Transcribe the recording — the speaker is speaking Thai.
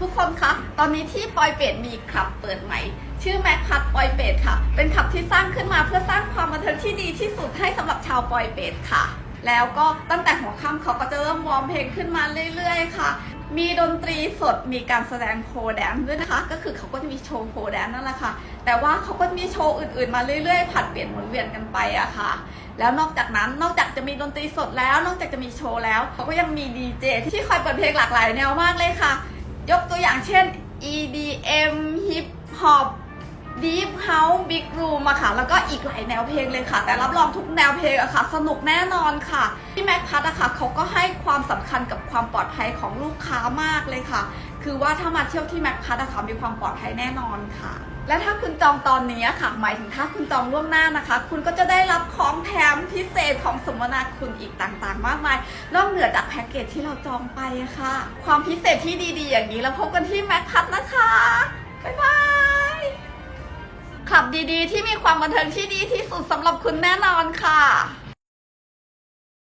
ทุกคนคะ ตอนนี้ที่ปอยเป็ดมีคลับเปิดใหม่ ชื่อแม็กพัดปอยเป็ดค่ะ เป็นคลับที่สร้างขึ้นมาเพื่อสร้างความบันเทิงที่ดีที่สุดให้สำหรับชาวปอยเป็ดค่ะ แล้วก็ตั้งแต่หัวค่ำเขาก็จะเริ่มวอร์มเพลงขึ้นมาเรื่อย ๆ ค่ะ มีดนตรีสด มีการแสดงโคแดนด้วยนะคะ ก็คือเขาก็จะมีโชว์โคแดนนั่นแหละค่ะ แต่ว่าเขาก็มีโชว์อื่นๆมาเรื่อยๆ ผัดเปลี่ยนหมุนเวียนกันไปอะค่ะแล้วนอกจากนั้นนอกจากจะมีดนตรีสดแล้ว นอกจากจะมีโชว์แล้วเขาก็ยังมีดีเจที่คอยเปิดเพลงหลากหลายแนวมากเลยค่ะ ยกตัวอย่างเช่น EDM Hip Hop Deep House Big Room อะค่ะ แล้วก็อีกหลายแนวเพลงเลยค่ะ แต่รับรองทุกแนวเพลงอะค่ะ สนุกแน่นอนค่ะที่แม็กพัทอะค่ะเขาก็ให้ความสำคัญกับความปลอดภัยของลูกค้ามากเลยค่ะ คือว่าถ้ามาเที่ยวที่แม็กพัทอะค่ะมีความปลอดภัยแน่นอนค่ะและถ้าคุณจองตอนนี้ค่ะ หมายถึงถ้าคุณจองล่วงหน้านะคะ คุณก็จะได้รับของแถม พิเศษของสมนาคุณอีกต่างๆ มากมาย นอกเหนือจากแพ็กเกจที่เราจองไปอะค่ะ ความพิเศษที่ดีๆ อย่างนี้เราพบกันที่แม็กพัทนะคะ บ๊ายบายคลับดีๆ ที่มีความบันเทิงที่ดีที่สุดสำหรับคุณแน่นอนค่ะ